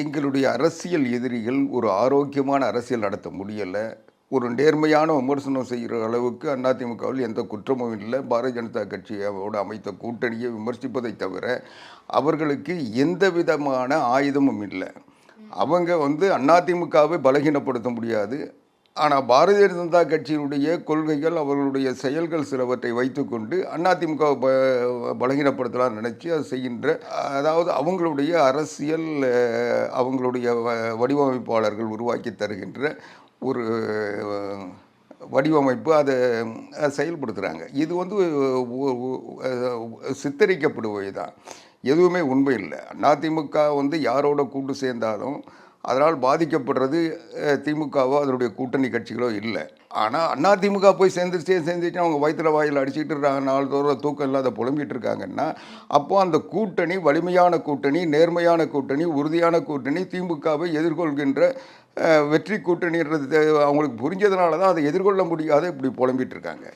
எங்களுடைய அரசியல் எதிரிகள் ஒரு ஆரோக்கியமான அரசியல் நடத்த முடியலை. ஒரு நேர்மையான விமர்சனம் செய்கிற அளவுக்கு அதிமுகவில் எந்த குற்றமும் இல்லை. பாரதிய ஜனதா கட்சியோடு அமைத்த கூட்டணியை விமர்சிப்பதை தவிர அவர்களுக்கு எந்த விதமான ஆயுதமும் இல்லை. அவங்க வந்து அதிமுகவை பலகீனப்படுத்த முடியாது. ஆனால் பாரதிய ஜனதா கட்சியினுடைய கொள்கைகள் அவர்களுடைய செயல்கள் சிலவற்றை வைத்துக்கொண்டு அதிமுக பலகீனப்படுத்தலாம் நினச்சி அது செய்கின்ற அதாவது அவங்களுடைய அரசியல் அவங்களுடைய வ- வடிவமைப்பாளர்கள் உருவாக்கி தருகின்ற ஒரு வடிவமைப்பு அதை செயல்படுத்துகிறாங்க இது வந்து சித்தரிக்கப்படுவது தான் எதுவுமே உண்மை இல்லை. அதிமுக வந்து யாரோட கூட்டு சேர்ந்தாலும் அதனால் பாதிக்கப்படுறது திமுகவோ அதனுடைய கூட்டணி கட்சிகளோ இல்லை. ஆனால் அண்ணா திமுக போய் சேர்ந்துருச்சே சேர்ந்துச்சு அவங்க வயிற்றுல வாயில் அடிச்சுட்டு இருக்காங்க நாள்தோறும் தூக்கம் இல்லாத புலம்பிகிட்டு இருக்காங்கன்னா அப்போது அந்த கூட்டணி வலிமையான கூட்டணி நேர்மையான கூட்டணி உறுதியான கூட்டணி திமுகவை எதிர்கொள்கின்ற வெற்றி கூட்டணின்றது அவங்களுக்கு புரிஞ்சதுனால தான் அதை எதிர்கொள்ள முடியாத இப்படி புலம்பிகிட்டு இருக்காங்க.